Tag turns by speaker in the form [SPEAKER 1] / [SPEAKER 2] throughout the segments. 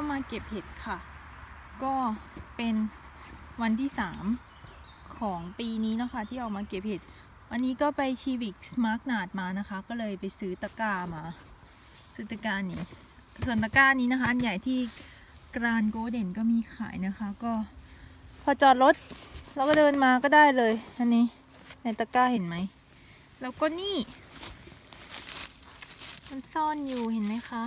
[SPEAKER 1] ก็มาเก็บเห็ดค่ะ ก็เป็นวันที่สามของปีนี้นะคะที่ออกมาเก็บเห็ด วันนี้ก็ไปชีวิกสมาร์ทนาดมานะคะ ก็เลยไปซื้อตะกร้ามา ซื้อตะกร้านี้ ส่วนตะกร้านี้นะคะ อันใหญ่ที่กรานโกเด่นก็มีขายนะคะ ก็พอจอดรถเราก็เดินมาก็ได้เลยอันนี้ในตะกร้าเห็นไหม แล้วก็นี่ มันซ่อนอยู่เห็นไหมคะ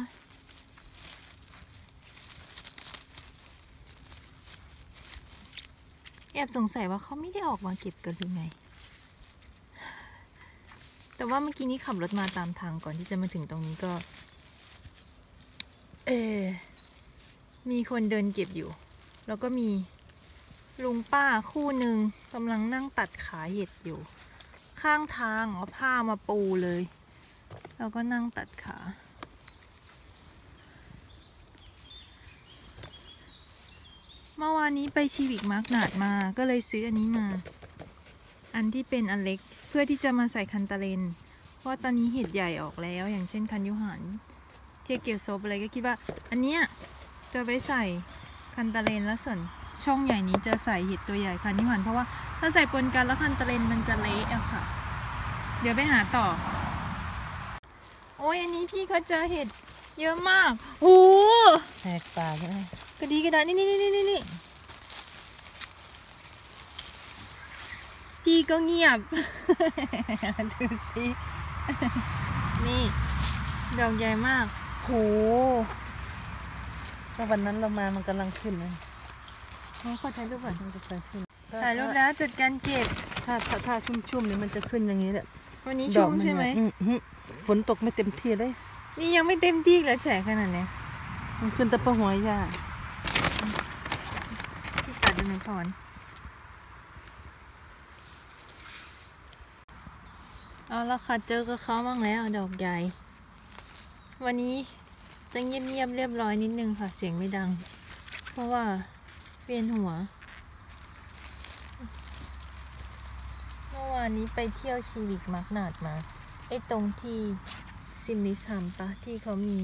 [SPEAKER 1] แอบสงสัยว่าเขาไม่ได้ออกมาเก็บกันหรือไง แต่ว่าเมื่อกี้นี้ขับรถมาตามทางก่อนที่จะมาถึงตรงนี้ก็ เออมีคนเดินเก็บอยู่ แล้วก็มีลุงป้าคู่หนึ่งกำลังนั่งตัดขาเห็ดอยู่ ข้างทางเอาผ้ามาปูเลย แล้วก็นั่งตัดขา เมื่อวานนี้ไปชีวิกมาร์กนาดมาก็เลยซื้ออันนี้มา อันที่เป็นอันเล็กเพื่อที่จะมาใส่คันตะเลน เพราะตอนนี้เห็ดใหญ่ออกแล้ว อย่างเช่นคันยุหันเทียเกียวโซบอะไรก็คิดว่า อันเนี้ยจะไปใส่คันตะเลนแล้วส่วนช่องใหญ่นี้จะใส่เห็ดตัวใหญ่คันยุหันเพราะว่าถ้าใส่ปนกันแล้วคันตะเลนมันจะเละอะค่ะ เดี๋ยวไปหาต่อ โอ้ยอันนี้พี่ก็เจอเห็ดเยอะมากโอ้
[SPEAKER 2] แหกปากเลย
[SPEAKER 1] กระดีกระดานี่นี่นี่นี่นี่พี่ก็เงียบ ดูสินี่ ดอกใหญ่มาก โห
[SPEAKER 2] ก็วันนั้นเรามามันกำลังขึ้นเลย
[SPEAKER 1] โอ้ขอถ่ายรูปก่อน
[SPEAKER 2] มันจะไปขึ้น
[SPEAKER 1] ถ่ายรูปแล้วจัดการเก็บ
[SPEAKER 2] ถ้าถ้าถ้าชุ่มๆเนี่ยมันจะขึ้นอย่างนี้แหละ
[SPEAKER 1] วันนี้
[SPEAKER 2] ด
[SPEAKER 1] ชุ่
[SPEAKER 2] อก
[SPEAKER 1] ม
[SPEAKER 2] น
[SPEAKER 1] ใช่ไหม
[SPEAKER 2] เนี่ยอืหือฝนตกไม่เต็มที่เลย
[SPEAKER 1] นี่ยังไม่เต็มที่แล้วแฉะขนาดเนี้ย
[SPEAKER 2] มันขึ้นแต่ปะหัวหญ้า
[SPEAKER 1] พี่ตัดดูหน่อยก่อนเอาละค่ะเจอกับเขาบ้างแล้วดอกใหญ่ วันนี้จะเงียบๆเรียบร้อยนิดนึงค่ะเสียงไม่ดัง เพราะว่าเวียนหัว เมื่อวานนี้ไปเที่ยวชีวิกมักนาดมาไอ้ตรงที่ซิมนิซัมปะที่เขามี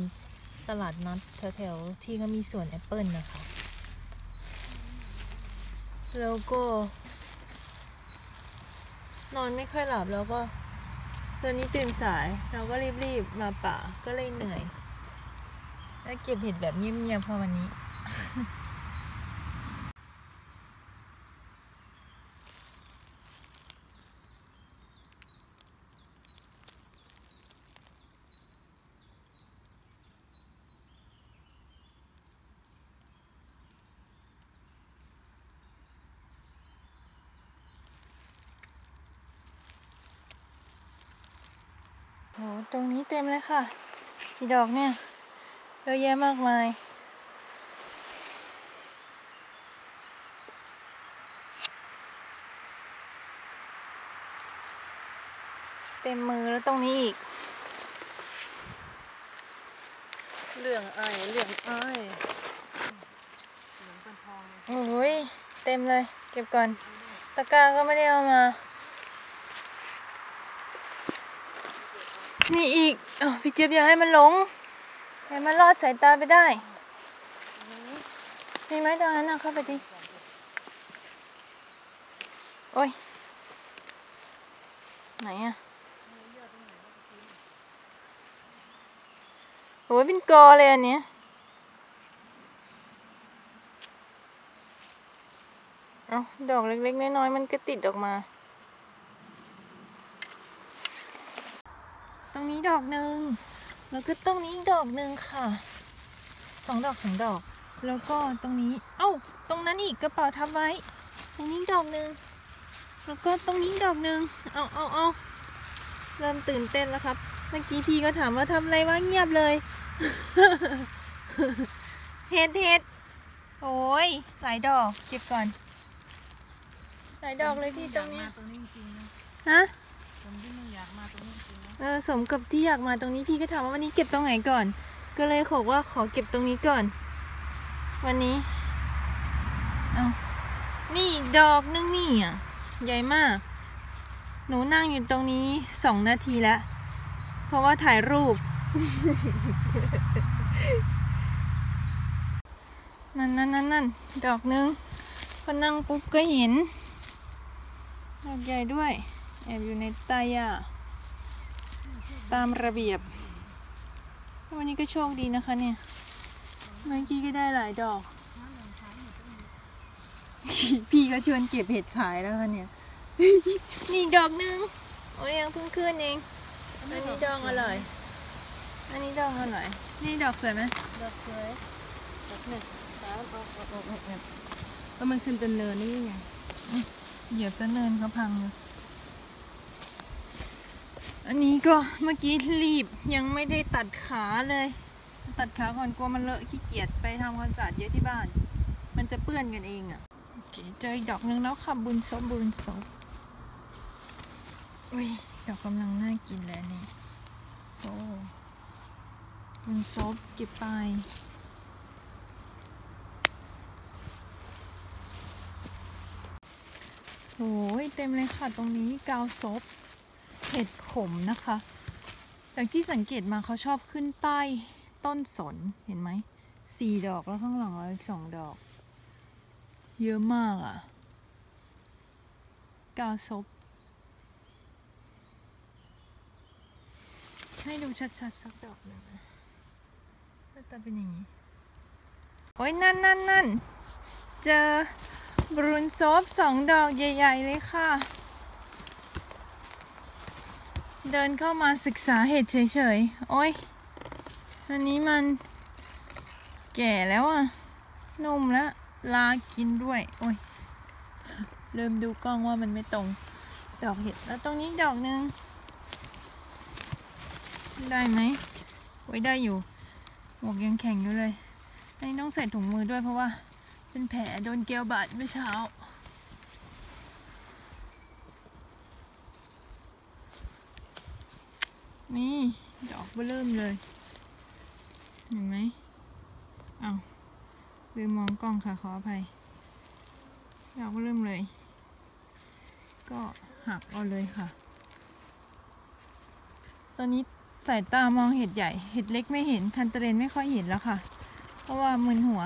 [SPEAKER 1] ตลาดนัดแถวๆที่เขามีสวนแอปเปิลนะคะ แล้วก็ นอนไม่ค่อยหลับแล้วก็ตอนนี้ตื่นสาย เราก็รีบๆมาป่าก็เลยเหนื่อย แล้วเก็บเห็ดแบบเงียบๆพอวันนี้ ตรงนี้เต็มเลยค่ะกี่ดอกเนี่ยเยอะแยะมากมาย เต็มมือแล้วตรงนี้อีก
[SPEAKER 2] เรื่องอ้ายเรื่องอ้เหมือนเป็นทอง
[SPEAKER 1] โอ้ยเต็มเลย เก็บก่อน ตะกร้าก็ไม่ได้เอามา นี่อีกอพี่เจี๊ยบอย่าให้มันหลงให้มันรอดสายตาไปได้ มีไหมตรงนั้นนะเข้าไปดิ โอ้ย ไหนอะโอ้ยเป็นกอเลยอันเนี้ยเอาดอกเล็กๆน้อยๆมันก็ติดออกมา ตรง นี้ดอกหนึ่งแล้วก็ตรงนี้อีกดอกหนึ่งค่ะสองดอกสองดอก แล้วก็ตรงนี้ เอ้า ตรงนั้นอีกกระเป๋าทับไว้ ตรงนี้ดอกหนึ่งแล้วก็ตรงนี้ดอกหนึ่งเอาเอาเอาเริ่มตื่นเต้นแล้วครับ เมื่อกี้พี่ก็ถามว่าทำอะไรวะเงียบเลย เฮ็ดเฮ็ดโอ้ยหลายดอกเก็บก่อน หลายดอกเลยพี่ตรงเนี้ย
[SPEAKER 2] ตรงนี้จริงๆนะ
[SPEAKER 1] ฮะ เออสมกับที่อยากมาตรงนี้พี่ก็ถามว่าวันนี้เก็บตรงไหนก่อน ก็เลยขอว่าขอเก็บตรงนี้ก่อน วันนี้เอานี่ดอกนึงนี่อะใหญ่มาก หนูนั่งอยู่ตรงนี้สองนาทีแล้ว เพราะว่าถ่ายรูป นั่นนั่นนั่นนั่นดอกหนึงพอนั่งปุ๊บก็เห็นดอกใหญ่ด้วย แอบอยู่ในใต้หญ้า ตามระเบียบ วันนี้ก็โชคดีนะคะเนี่ยเมื่อกี้ก็ได้หลายดอก พี่ก็ชวนเก็บเห็ดขายแล้วค่ะเนี่ย นี่ดอกหนึงโอ้ยยังเพิ่งขึ้นเอง อันนี้ดองอร่อย อันนี้ดองอร่อย นี่ดอกสวยไหม
[SPEAKER 2] ดอกสวยดอกหนึ่งสามเอาเอาเอาเอาเอาแล้วมันขึ้นเป็นเนินนี่ไง
[SPEAKER 1] เหยียบซะเนินเขาพังเลย อันนี้ก็เมื่อกี้รีบยังไม่ได้ตัดขาเลย ตัดขาก่อนกลัวมันเลอะขี้เกียจไปทำความสะอาดเยอะที่บ้าน มันจะเปื้อนกันเองอะ่ะโอเคเจออีกดอกนึงแล้วค่ะบุญซบบุญซบอุ้ยดอกกำลังน่ากินเลยอันนี่โซบุญซบเก็บไปโอ้ยเต็มเลยค่ะตรงนี้กาวซบ ห็ดขมนะคะอย่างที่สังเกตมาเขาชอบขึ้นใต้ต้นสนเห็นไหมสี่ดอกแล้วข้างหลังเราอีกสองดอก เยอะมากอะ่ะกาซบให้ดูชัดๆสักดอกหนึ่งนะหน้าตาเป็นอย่างนี้ โอ้ยนั่นนั่นนั่นเจอบรูนซบสองดอกใหญ่ ๆ เลยค่ะ เดินเข้ามาศึกษาเห็ดเฉยๆ โอ้ย อันนี้มันแก่แล้วอะนุ่มแล้วลากินด้วย โอ้ย เริ่มดูกล้องว่ามันไม่ตรง ดอกเห็ด แล้วตรงนี้ดอกหนึ่งได้ไหมโอ้ยได้อยู่หมวกยังแข็งอยู่เลยอันนี้ต้องใส่ถุงมือด้วยเพราะว่าเป็นแผลโดนเกลียวบาดเมื่อเช้า นี่ ดอกเบเริ่มเลย เห็นไหมเอาลืมมองกล้องค่ะขออภัย ดอกเบเริ่มเลย ก็หักเอาเลยค่ะ ตอนนี้สายตามองเห็ดใหญ่ เห็ดเล็กไม่เห็น คันเตเรนไม่ค่อยเห็นแล้วค่ะ เพราะว่ามึนหัว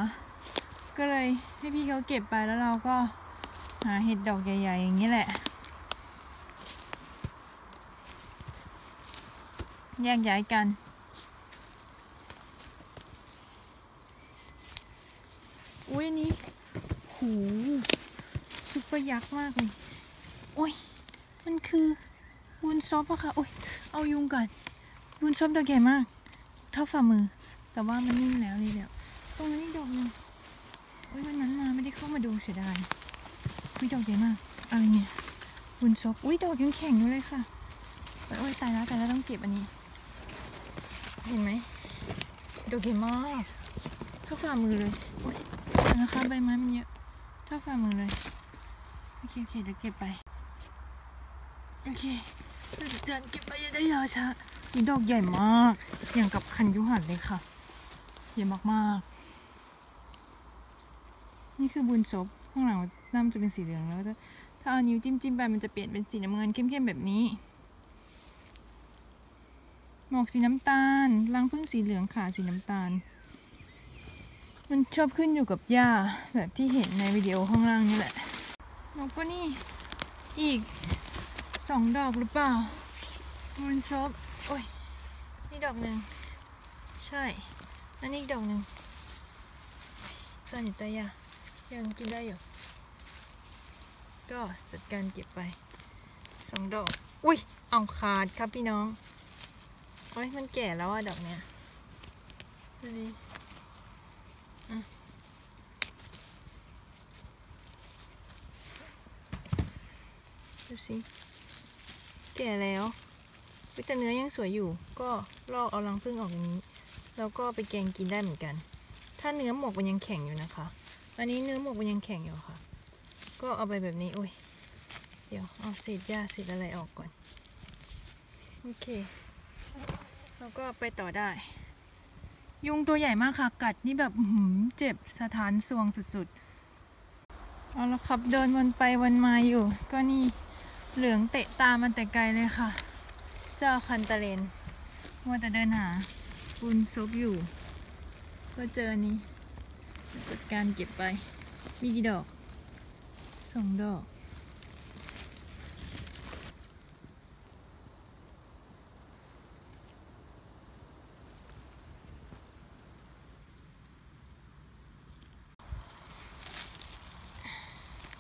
[SPEAKER 1] ก็เลยให้พี่เขาเก็บไปแล้วเราก็หาเห็ดดอกใหญ่ ๆ อย่างนี้แหละ แยกย้ายกัน อุ้ยอันนี้ หูซุปเปอร์ยักษ์มากเลย โอ้ย มันคือบุญซบอะค่ะ โอ้ย เอายุงก่อนบุญซบดอกใหญ่มาก เท่าฝ่ามือ แต่ว่ามันนิ่มแล้วนี่แล้วตรงนี้นอีกดอกนึงโอ้ยวันนั้นมาไม่ได้เข้ามาดูเสียดายอุ้ยดอกใหญ่มากอาอย่างเงี้ยบุญซบอุ้ยดอกยังแข็งอยู่เลยค่ะโอ้ยโอ้ยตายแล้วตายแล้วต้องเก็บอันนี้ เห็นไหมดอกใหญ่มากเท่าฝ่ามือเลยนะคะใบไม้มันเยอะเท่าฝ่ามือเลยโอเคโอเคเดี๋ยวเก็บไปโอเคเราจะเดินเก็บไปย่าได้ยาวช้านี่ดอกใหญ่มาก อย่างกับคันยุหันเลยค่ะใหญ่มากๆ นี่คือบุญศพข้างหลังน้ำจะเป็นสีเหลืองแล้วถ้าถ้าเอานิ้วจิ้มจิ้มไปมันจะเปลี่ยนเป็นสีน้ำเงินเข้มๆแบบนี้ หมอกสีน้ำตาล รังพึ่งสีเหลืองขาสีน้ำตาล มันชอบขึ้นอยู่กับหญ้าแบบที่เห็นในวิดีโอข้างล่างนี่แหละแล้วก็นี่อีกสองดอกหรือเปล่าบุญศพโอ้ย นี่ดอกหนึ่ง ใช่ อันนี้อีกดอกหนึ่งซ่อนอยู่ใต้หญ้ายังกินได้อยู่ ก็จัดการเก็บไปสองดอก อุ้ยเอาขาดครับพี่น้อง โอ้ยมันแก่แล้วอะดอกเนี้ยดูดิดูสิ แก่แล้วแต่เนื้อยังสวยอยู่ ก็ลอกเอารังผึ้งออกอย่างนี้ แล้วก็ไปแกงกินได้เหมือนกัน ถ้าเนื้อหมกมันยังแข็งอยู่นะคะ อันนี้เนื้อหมกมันยังแข็งอยู่ค่ะ ก็เอาไปแบบนี้ โอ้ย เดี๋ยวเอาเศษหญ้าเศษอะไรออกก่อน โอเค แล้วก็ไปต่อได้ ยุงตัวใหญ่มากค่ะ กัดนี่แบบหือเจ็บสถานสวงสุดๆ เอาละครับเดินวนไปวนมาอยู่ ก็นี่เหลืองเตะตามันแต่ไกลเลยค่ะ เจ้าคันตะเลนมัวแต่เดินหาบุญซบอยู่ ก็เจอนี้จัดการเก็บไป มีกี่ดอกสองดอก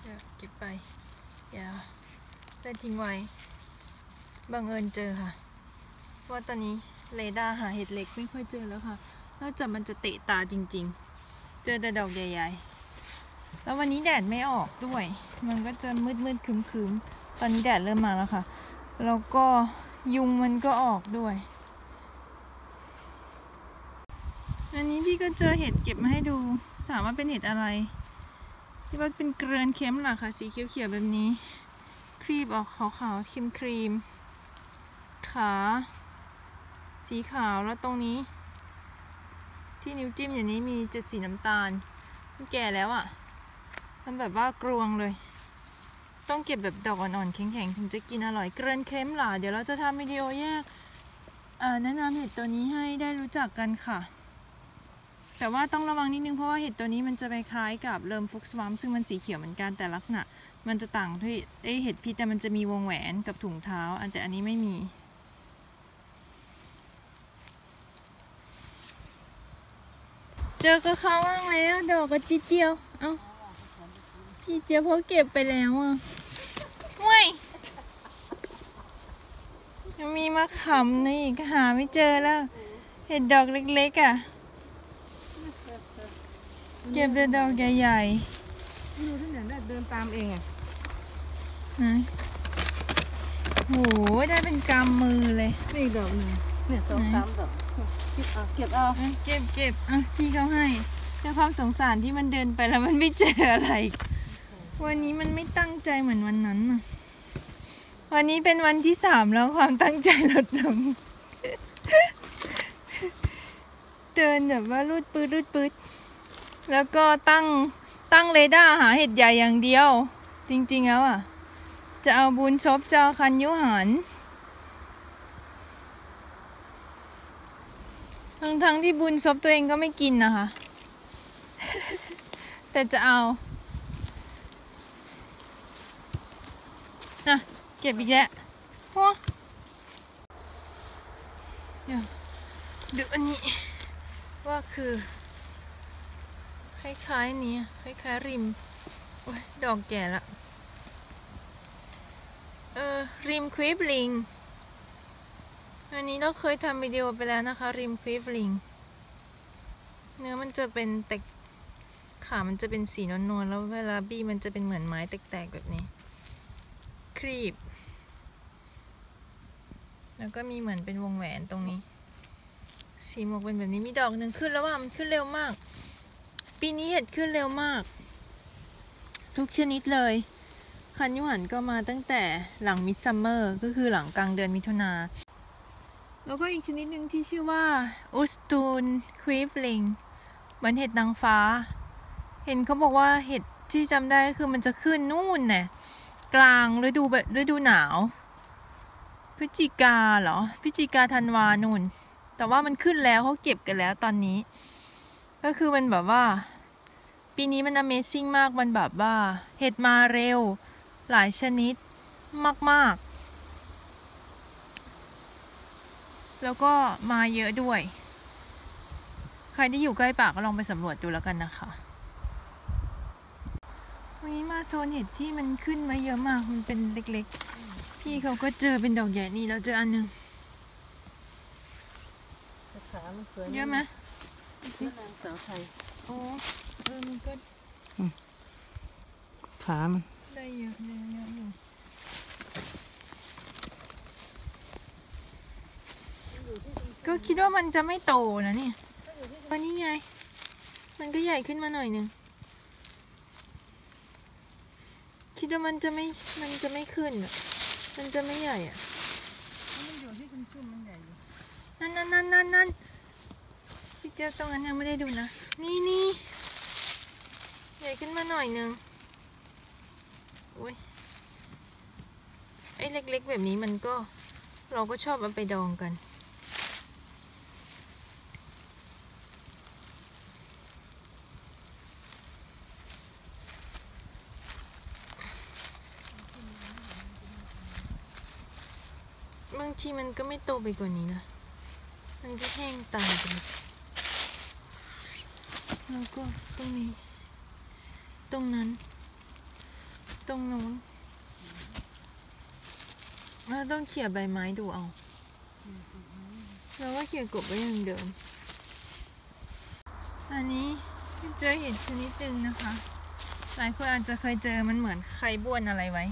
[SPEAKER 1] เดี๋ยวเก็บไป อย่าได้ทิ้งไว้ บังเอิญเจอค่ะ ว่าตอนนี้เรดาร์หาเห็ดเล็กไม่ค่อยเจอแล้วค่ะ นอกจากมันจะเตะตาจริงๆ เจอแต่ดอกใหญ่ๆ แล้ววันนี้แดดไม่ออกด้วย มันก็จะมืดๆครึมๆ ตอนนี้แดดเริ่มมาแล้วค่ะ แล้วก็ยุงมันก็ออกด้วย อันนี้พี่ก็เจอเห็ดเก็บมาให้ดู ถามว่าเป็นเห็ดอะไร ที่ว่าเป็นเกลือนเค็มหล่ะค่ะสีเขียวๆแบบนี้ ครีบออกขาวๆครีมครีมๆขา สีขาวแล้วตรงนี้ ที่นิ้วจิ้มอย่างนี้มีจุดสีน้ำตาลมันแก่แล้วอะ่ะ มันแบบว่ากรวงเลย ต้องเก็บแบบดอกอ่อนๆแข็งๆ ถึงจะกินอร่อยเกลือนเค็มหล่ะเดี๋ยวเราจะทำวิดีโอแยกแนะนำเห็ดตัวนี้ให้ได้รู้จักกันค่ะ แต่ว่าต้องระวังนิดนึงเพราะว่าเห็ดตัวนี้มันจะไปคล้ายกับเริมฟุกสวัมซึ่งมันสีเขียวเหมือนกันแต่ลักษณะ มันจะต่างที่เอ้ยเห็ดพิษแต่มันจะมีวงแหวนกับถุงเท้า อันแต่อันนี้ไม่มีเจอกระเขาว่างแล้วดอกกระจิดเดียว เอ้า พี่เจี๊ยบเขาเก็บไปแล้วอะว้ยยังมีมะขำนี่อีกหาไม่เจอแล้ว เห็ดดอกเล็กๆอะ เก็บแต่ดอกใหญ่
[SPEAKER 2] ไม่รู้ที่ไหนได้เดินตามเองอะ
[SPEAKER 1] ๆไหนโหได้เป็นกำมือเลย
[SPEAKER 2] นี่ดอกหนึ่งเนี่ยสองสามดอกเก็บเอาเก็บเอา
[SPEAKER 1] อะเก็บเก็บอะพี่เขาให้ด้วยความสงสารที่มันเดินไปแล้วมันไม่เจออะไร วันนี้มันไม่ตั้งใจเหมือนวันนั้นน่ะวันนี้เป็นวันที่สามแล้วความตั้งใจลดลงเดินแบบว่ารูดปืดรูดปืด แล้วก็ตั้งตั้งเรดาร์หาเห็ดใหญ่อย่างเดียว จริง ๆ แล้วอะ จะเอาบุญชบจะเอาคันยุหัน ทั้งทั้งๆที่บุญซบตัวเองก็ไม่กินนะคะ แต่จะเอาน่ะเก็บอีกแล้วว้าเดี๋ยวดูอันนี้ว่าคือ คล้ายๆนี้คล้ายๆริมโอ้ยดอกแก่ละเออริมควิปลิงอันนี้เราเคยทำวิดีโอไปแล้วนะคะ ริมควิฟลิงเนื้อมันจะเป็นแตกขามันจะเป็นสีนวลๆแล้วเวลาบี้มันจะเป็นเหมือนไม้แตกๆแบบนี้ครีบ แล้วก็มีเหมือนเป็นวงแหวนตรงนี้ สีหมวกเป็นแบบนี้มีดอกหนึ่งขึ้นแล้วว่ามันขึ้นเร็วมาก ปีนี้เห็ดขึ้นเร็วมาก ทุกชนิดเลย คันยุหันก็มาตั้งแต่หลังมิดซัมเมอร์ก็คือหลังกลางเดือนมิถุนา แล้วก็อีกชนิดหนึ่งที่ชื่อว่าอุสตูนควีฟลิงเหมือนเห็ดนางฟ้า เห็นเขาบอกว่าเห็ดที่จำได้ก็คือมันจะขึ้นนู่นเนี่ยกลางฤดูฤดูหนาว พฤศจิกาเหรอพฤศจิกาธันวานู่น แต่ว่ามันขึ้นแล้วเขาเก็บกันแล้วตอนนี้ ก็คือมันแบบว่า ปีนี้มัน Amazing มากมันแบบว่า เห็ดมาเร็ว หลายชนิดมาก ๆ แล้วก็มาเยอะด้วย ใครที่อยู่ใกล้ป่าก็ลองไปสำรวจดูแล้วกันนะคะวันนี้มาโซนเห็ดที่มันขึ้นมาเยอะมาก มันเป็นเล็กๆ พี่เขาก็เจอเป็นดอกใหญ่นี่แล้วเจออันหนึง
[SPEAKER 2] ขามันสวย
[SPEAKER 1] เยอะไหม
[SPEAKER 2] นี่นางสาวไทย
[SPEAKER 1] โอ้เออมันก็
[SPEAKER 2] ขามัน
[SPEAKER 1] ได้เยอะเยอะเยอะอยู่ก็คิดว่ามันจะไม่โตนะเนี่ยวันนี้ไง มันก็ใหญ่ขึ้นมาหน่อยหนึ่งคิดว่ามันจะไม่ มันจะไม่ขึ้นอะ มันจะไม่ใหญ่อะ
[SPEAKER 2] มันอยู่ที่ชุ่มๆมันใหญ่อยู่
[SPEAKER 1] นั่นนั่นนั่นนั่นนั่นพี่ เจอยบตรงนั้นยังไม่ได้ดูนะ นี่นี่ใหญ่ขึ้นมาหน่อยนึงโอ้ยไอ้เล็กๆ แบบนี้มันก็เราก็ชอบเอาไปดองกัน บางทีมันก็ไม่โตไปกว่านี้นะ มันก็แห้งตายไป แล้วก็ตรงนี้ ตรงนั้น ตรงโน้นเราต้องเขี่ยใบไม้ดูเอาแล้วก็เขี่ยกบไว้อย่างเดิม อันนี้เจอเห็ดชนิดหนึ่งนะคะ หลายคนอาจจะเคยเจอมันเหมือนใครบ้วนอะไรไว้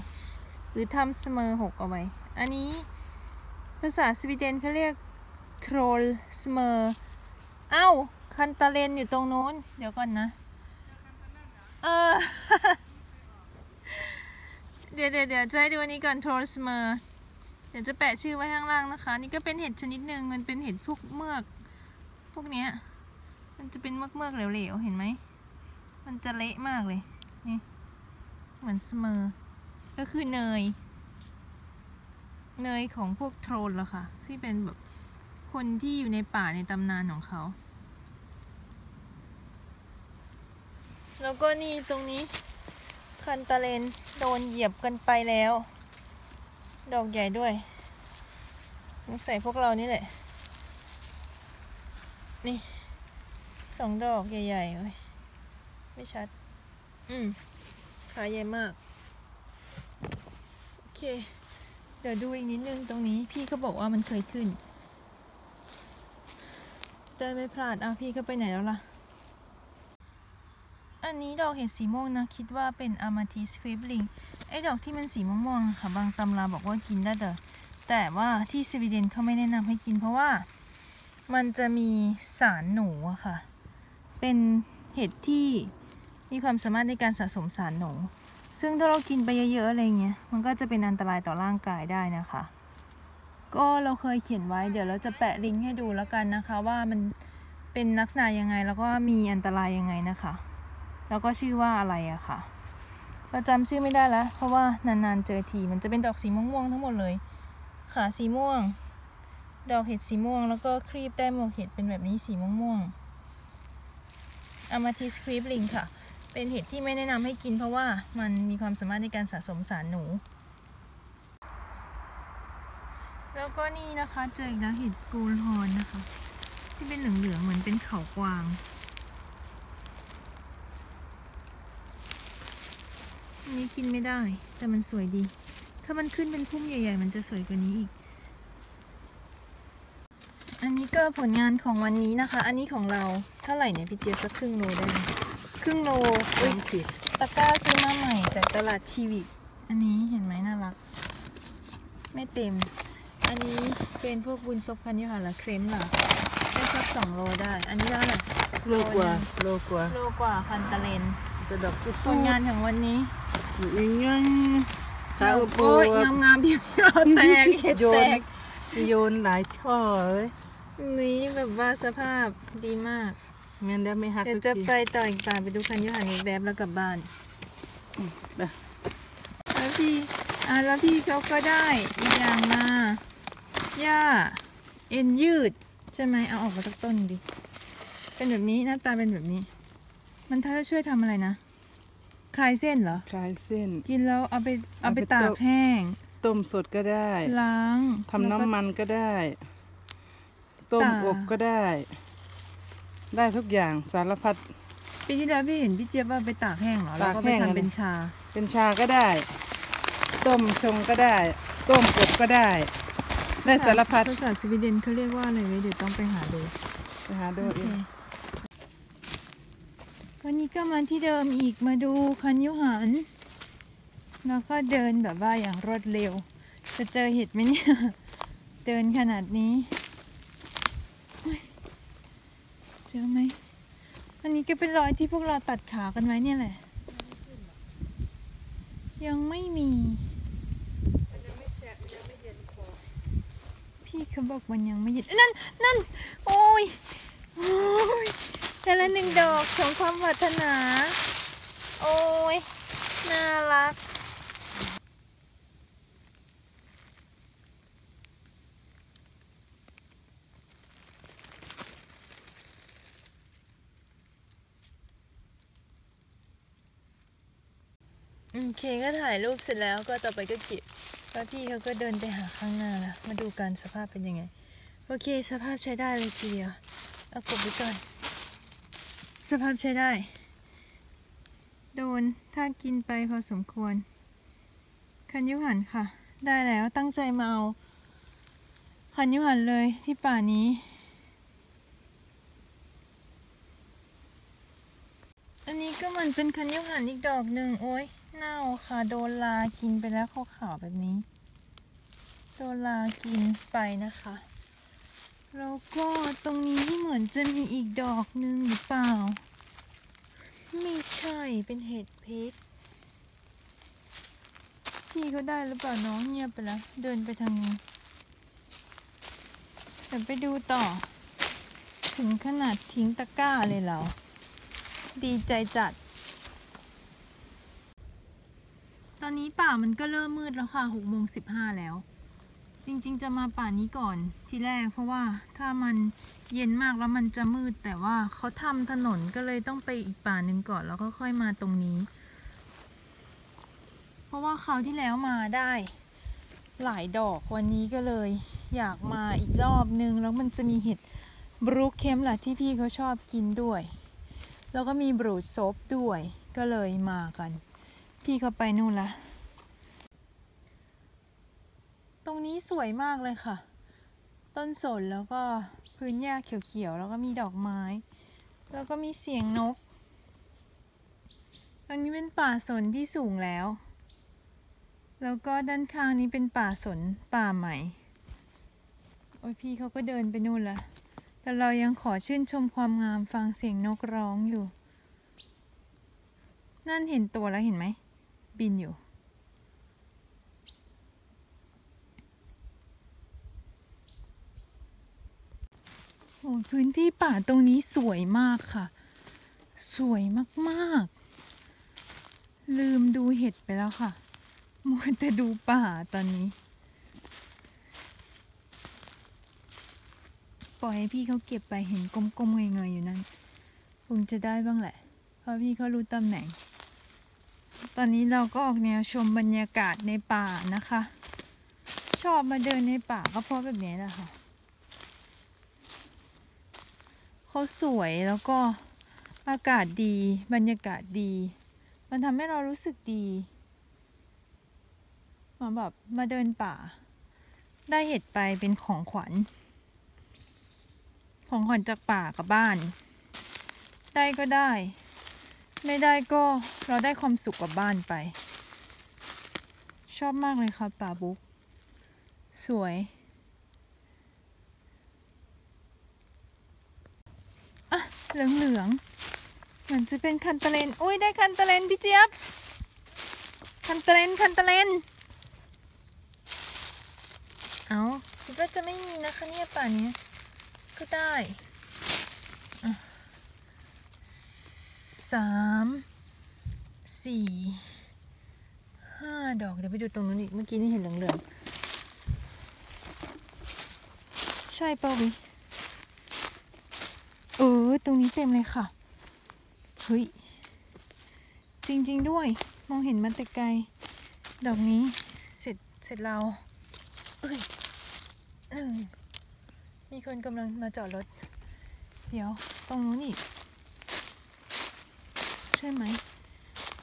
[SPEAKER 1] หรือทำเสมอหกเอาไว้ อันนี้ภาษาสวีเดนเขาเรียกโทรลเสมอเอ้า คันตาเลนอยู่ตรงโน้น เดี๋ยวก่อนนะ เออ เดี๋ยวเดี๋ยวเดี๋ยวจะให้ดูอันนี้ก่อนโทรลเสมอร์เดี๋ยวจะแปะชื่อไว้ข้างล่างนะคะ นี่ก็เป็นเห็ดชนิดหนึ่งมันเป็นเห็ดพวกเมือก พวกเนี้ย มันจะเป็นเมือกเมือกเหลวๆ เห็นไหม มันจะเละมากเลย นี่ เหมือนเสมอก็คือเนย เนยของพวกโทรลละค่ะ ที่เป็นแบบคนที่อยู่ในป่าในตำนานของเขา แล้วก็นี่ตรงนี้คันตาเลนโดนเหยียบกันไปแล้ว ดอกใหญ่ด้วยสงสัยพวกเรานี่แหละ นี่สองดอกใหญ่ๆเว้ยไม่ชัด อืมขาใหญ่มาก โอเค เดี๋ยวดูอีกนิดนึงตรงนี้พี่เขาบอกว่ามันเคยขึ้นได้ไม่พลาดเอาพี่ก็ไปไหนแล้วล่ะ อันนี้ดอกเห็ดสีม่วงนะ คิดว่าเป็นอามาทิสคริปลิงไอ้ดอกที่มันสีม่วงๆค่ะ บางตำราบอกว่ากินได้แต่แต่ว่าที่สวีเดนเขาไม่แนะนำให้กินเพราะว่า มันจะมีสารหนูอะค่ะ เป็นเห็ดที่มีความสามารถในการสะสมสารหนู ซึ่งถ้าเรากินไปเยอะๆอะไรเงี้ย มันก็จะเป็นอันตรายต่อร่างกายได้นะคะ ก็เราเคยเขียนไว้เดี๋ยวเราจะแปะลิงก์ให้ดูแล้วกันนะคะ ว่ามันเป็นลักษณะยังไงแล้วก็มีอันตรายยังไงนะคะ แล้วก็ชื่อว่าอะไรอะค่ะเราจำชื่อไม่ได้แล้ว เพราะว่านานๆเจอที มันจะเป็นดอกสีม่วงๆทั้งหมดเลย ขาสีม่วง ดอกเห็ดสีม่วง แล้วก็ครีบแต้มหมวกเห็ดเป็นแบบนี้สีม่วงๆอามาทิสครีปลิงค่ะ เป็นเห็ดที่ไม่แนะนำให้กิน เพราะว่ามันมีความสามารถในการสะสมสารหนู แล้วก็นี่นะคะเจออีกแล้วเห็ดกูลฮอนนะคะ ที่เป็นเหลืองๆเหมือนเป็นเขากวาง อันนี้กินไม่ได้ แต่มันสวยดี ถ้ามันขึ้นเป็นพุ่มใหญ่ ๆ มันจะสวยกว่านี้อีก อันนี้ก็ผลงานของวันนี้นะคะ อันนี้ของเราเท่าไหร่เนี่ยพี่เจี๊ยบสักครึ่งโลได้ไหมครึ่งโลอุ๊ย
[SPEAKER 2] น้ำผิด
[SPEAKER 1] ตะกร้าซื้อมาใหม่จากตลาดชีวิกอันนี้เห็นไหมน่ารัก ไม่เต็ม อันนี้เป็นพวกบุญซบคันยูหาละเครมล่ะได้สักสองโลได้ อันนี้ได้แหละ
[SPEAKER 2] โลกว่าโลกว่า
[SPEAKER 1] โลกว่าคันตะเลน
[SPEAKER 2] จะดอกตุ๊
[SPEAKER 1] ผลงานของวันนี้
[SPEAKER 2] อีกยังตาอุบ
[SPEAKER 1] โอ้ย
[SPEAKER 2] ว
[SPEAKER 1] งามงามๆพี่เราแตกเห็ด
[SPEAKER 2] โย
[SPEAKER 1] แต
[SPEAKER 2] น
[SPEAKER 1] ก
[SPEAKER 2] โยนหลายช่อเลย
[SPEAKER 1] นี้แบบว่าสภาพดีมาก
[SPEAKER 2] งั้นได้ไม่หัก
[SPEAKER 1] เดี๋ยวจะไปต่ออีกป่าไปดูคันยูหันอีกแบบแล้วกลับบ้าน
[SPEAKER 2] ไป
[SPEAKER 1] แล้วพี่อะแล้วพี่เขาก็ได้อีกอย่างมาหญ้าเอ็นยืดใช่ไหมเอาออกมาตักต้นดิเป็นแบบนี้หน้าตาเป็นแบบนี้ มันถ้าจะช่วยทำอะไรนะค ลายเส้นเหรอ
[SPEAKER 2] คลายเส้น
[SPEAKER 1] กินแล้วเอาไปเอาไป
[SPEAKER 2] เอาไป
[SPEAKER 1] ตา
[SPEAKER 2] ต้
[SPEAKER 1] ก
[SPEAKER 2] ม
[SPEAKER 1] แห้ง
[SPEAKER 2] ต้มสดก็ได้
[SPEAKER 1] ล้าง
[SPEAKER 2] ทำ
[SPEAKER 1] แล้วก็
[SPEAKER 2] น้ำมันก็ได้ ต้ม
[SPEAKER 1] ตาก
[SPEAKER 2] อบก็ได้ ได้ทุกอย่างสารพัด
[SPEAKER 1] ปีที่แล้วพี่เห็นพี่เจี๊ยบว่าไปตากแห้งเหรอแล้ว
[SPEAKER 2] ตาก
[SPEAKER 1] ก็ไป
[SPEAKER 2] แห้ง
[SPEAKER 1] ทำ
[SPEAKER 2] อะ
[SPEAKER 1] เป็นชา
[SPEAKER 2] เป็นชาก็ได้ ต้มชงก็ได้ ต้มอบก็ได้ ได้สารพัด
[SPEAKER 1] ภาษาสวีเดนเขาเรียกว่าอะไรไว้เดี๋ยวต้องไปหาดู
[SPEAKER 2] ไปหาดู
[SPEAKER 1] โอ
[SPEAKER 2] เอ
[SPEAKER 1] เค
[SPEAKER 2] ง
[SPEAKER 1] วันนี้ก็มาที่เดิมอีกมาดูคันยุหัน แล้วก็เดินแบบว่าอย่างรวดเร็ว จะเจอเห็ดไหมเนี่ย เดินขนาดนี้เจอไหมอันนี้ก็เป็นรอยที่พวกเราตัดขากันไว้เนี่ยแหละ ยังไม่มี พี่เขาบอกมันยังไม่เห็นนั่นนั่นโอ้ยโอ้ย แต่ละหนึ่งดอกของความปรารถนา โอ้ย น่ารัก โอเคก็ถ่ายรูปเสร็จแล้วก็ต่อไปก็เก็บแล้วพี่เขาก็เดินไปหาข้างหน้าละมาดูกันสภาพเป็นยังไง โอเค สภาพใช้ได้เลยทีเดียว เอากดไว้ก่อน สภาพใช้ได้ โดนถ้ากินไปพอสมควร คันยุหันค่ะ ได้แล้วตั้งใจมาเอา คันยุหันเลยที่ป่านี้ อันนี้ก็เหมือนเป็นคันยุหันอีกดอกหนึ่งโอ้ยเน่าค่ะ โดนลากินไปแล้วขาวๆแบบนี้ โดนลากินไปนะคะ แล้วก็ตรงนี้ที่เหมือนจะมีอีกดอกหนึ่งหรือเปล่า ไม่ใช่เป็นเห็ดเพชรพี่เขาได้หรือเปล่าน้องเงียบไปแล้ว เดินไปทางนี้เดี๋ยวไปดูต่อ ถึงขนาดทิ้งตะกร้าเลยเหรา ดีใจจัด ตอนนี้ป่ามันก็เริ่มมืดแล้วค่ะหกโมงสิบห้าแล้ว จริงๆ จะมาป่านี้ก่อนทีแรก เพราะว่าถ้ามันเย็นมากแล้วมันจะมืด แต่ว่าเขาทำถนนก็เลยต้องไปอีกป่าหนึ่งก่อนแล้วก็ค่อยมาตรงนี้ เพราะว่าคราวที่แล้วมาได้ หลายดอกวันนี้ก็เลย อยากมาอีกรอบนึง แล้วมันจะมีเห็ดบรูคเคมแหละที่พี่เขาชอบกินด้วย แล้วก็มีบรูดซบด้วยก็เลยมากัน พี่เขาไปนู่นละ ต รงนี้สวยมากเลยค่ะ ต้นสนแล้วก็พื้นหญ้าเขียวๆแล้วก็มีดอกไม้ แล้วก็มีเสียงนกตรงนี้เป็นป่าสนที่สูงแล้ว แล้วก็ด้านข้างนี้เป็นป่าสนป่าใหม่ โอ้ยพี่เขาก็เดินไปนู่นละ แต่เรายังขอชื่นชมความงามฟังเสียงนกร้องอยู่ นั่นเห็นตัวแล้วเห็นไหม บินอยู่ อ้พื้นที่ป่าตรงนี้สวยมากค่ะ สวยมากๆ ลืมดูเห็ดไปแล้วค่ะ มัวแต่ดูป่าตอนนี้ ปล่อยให้พี่เขาเก็บไปเห็นกลมๆเงยๆอยู่นั่นคงจะได้บ้างแหละ เพราะพี่เขารู้ตำแหน่ง ตอนนี้เราก็ออกแนวชมบรรยากาศในป่านะคะ ชอบมาเดินในป่าก็เพราะแบบนี้แหละค่ะ เขาสวยแล้วก็อากาศดี บรรยากาศดี มันทำให้เรารู้สึกดีมาแบบมาเดินป่า ได้เห็ดไปเป็นของขวัญ ของขวัญจากป่ากับบ้าน ได้ก็ได้ ไม่ได้ก็เราได้ความสุขกับบ้านไป ชอบมากเลยค่ะป่าบุ๊กสวย อะ เหลืองๆเหมือนจะเป็นคันตะเลนอุ้ยได้คันตะเลนพี่เจี๊ยบ คันตะเลนคันตะเลนเอาคิดว่าจะไม่มีนะคะเนี่ยป่านนี้ก็ได้สามสี่ห้าดอก เดี๋ยวไปดูตรงนู้นอีก เมื่อกี้นี่เห็นเหลืองๆใช่ป่าวิ ตรงนี้เต็มเลยค่ะ เฮ้ย จริง ๆ ด้วย มองเห็นมันแต่ไกล ดอกนี้ เสร็จ เสร็จเรา เอ้ยหนึ่งมีคนกำลังมาจอดรถ เดี๋ยว ตรงนู้นอีก ใช่ไหม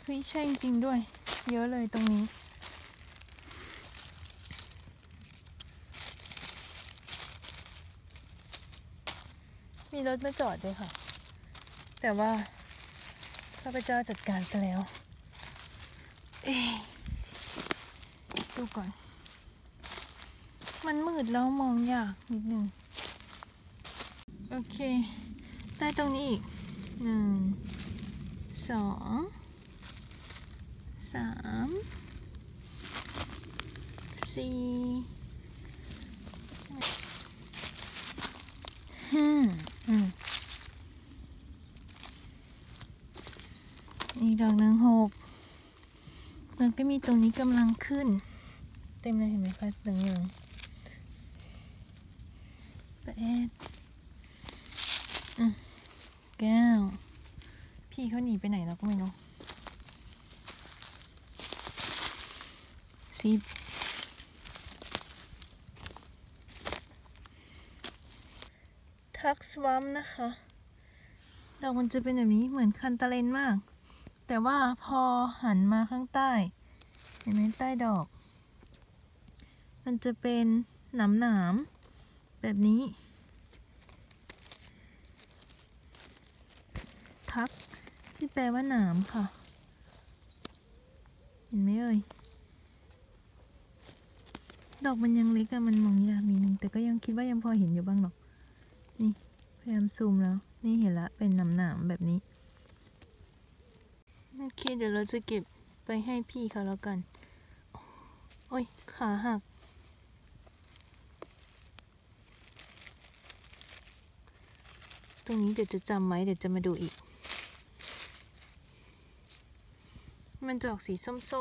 [SPEAKER 1] เฮ้ย ใช่จริงๆด้วย เยอะเลยตรงนี้ รถมาจอดด้วยค่ะ แต่ว่าข้าพเจ้าจัดการซะแล้วเอดูก่อน มันมืดแล้วมองยากนิดนึง โอเคได้ตรงนี้อีกหนึ่งสองสามสี่ ห้าอืมอีกดอกหนึ่งหก ก็มีตรงนี้กำลังขึ้น เต็มเลยเห็นไหมคะเหลืองเลืองแปดอืมเก้าพี่เขาหนีไปไหนแล้วก็ไม่รู้ทิพย์ทักสวัมนะคะดอกมันจะเป็นแบบนี้เหมือนคันตะเลนมาก แต่ว่าพอหันมาข้างใต้ ห็นไหมใต้ดอก มันจะเป็นหนามหนามแบบนี้ ทักที่แปลว่าหนามค่ะ เห็นไหมเอ่ยดอกมันยังเล็กอะมันมองยากนิดนึงแต่ก็ยังคิดว่ายังพอเห็นอยู่บ้างหรอก นี่พยายามซูมแล้ว นี่เห็นละเป็นหนามหนามแบบนี้โอเคเดี๋ยวเราจะเก็บไปให้พี่เขาแล้วกัน โอ้ย ขาหัก ตรงนี้เดี๋ยวจะจำไว้เดี๋ยวจะมาดูอีก มันจะออกสีส้มๆ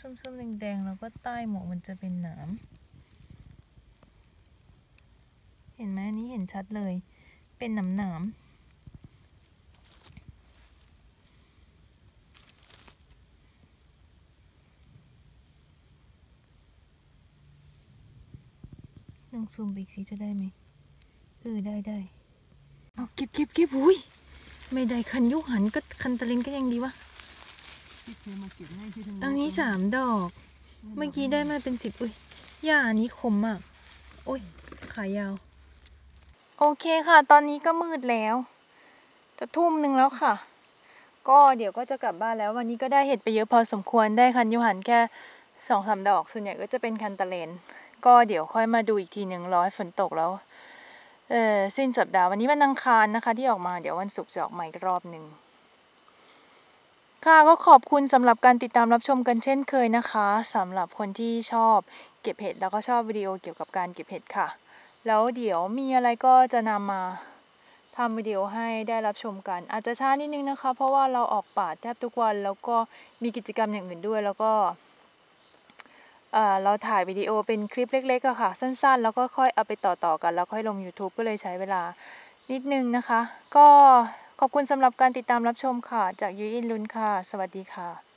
[SPEAKER 1] ส้มๆแดงๆแล้วก็ใต้หมวกมันจะเป็นหนาม เห็นไหมอันนี้เห็นชัดเลย เป็นหนามหนามลอง ซูมไปอีกสิจะได้ไหมเออได้ได้เอาเก็บเก็บเก็บอุ้ยไม่ได้คันยุหันก็คันตะลินก็ยังดีวะ
[SPEAKER 2] ที่เคยมาเก็บให้ที่ทำ
[SPEAKER 1] ตรงนี้สามดอก เมื่อกี้ได้มาเป็นสิบอุ้ยหญ้าอันนี้คมมากโอ้ยขายาว โอเคค่ะ ตอนนี้ก็มืดแล้ว จะทุ่มหนึ่งแล้วค่ะ ก็เดี๋ยวก็จะกลับบ้านแล้ววันนี้ก็ได้เห็ดไปเยอะพอสมควรได้คันยูหันแค่สองสามดอก ส่วนใหญ่ก็จะเป็นคันตะเลน ก็เดี๋ยวค่อยมาดูอีกทีหนึ่งร้อยฝนตกแล้ว เออสิ้นสัปดาห์วันนี้วันอังคารนะคะ ที่ออกมาเดี๋ยววันศุกร์จะออกมาอีกรอบหนึ่งค่ะก็ขอบคุณสำหรับการติดตามรับชมกันเช่นเคยนะคะสำหรับคนที่ชอบเก็บเห็ดแล้วก็ชอบวิดีโอเกี่ยวกับการเก็บเห็ดค่ะ แล้วเดี๋ยวมีอะไรก็จะนำมาทำวิดีโอให้ได้รับชมกัน อาจจะช้านิดนึงนะคะ เพราะว่าเราออกป่าแทบทุกวันแล้วก็มีกิจกรรมอย่างอื่นด้วยแล้วก็ เราถ่ายวิดีโอเป็นคลิปเล็กๆอะค่ะ สั้นๆ แล้วก็ค่อยเอาไปต่อๆกัน แล้วค่อยลง YouTube ก็เลยใช้เวลานิดนึงนะคะ ก็ขอบคุณสำหรับการติดตามรับชมค่ะ จากยูอินลุนค่ะ สวัสดีค่ะ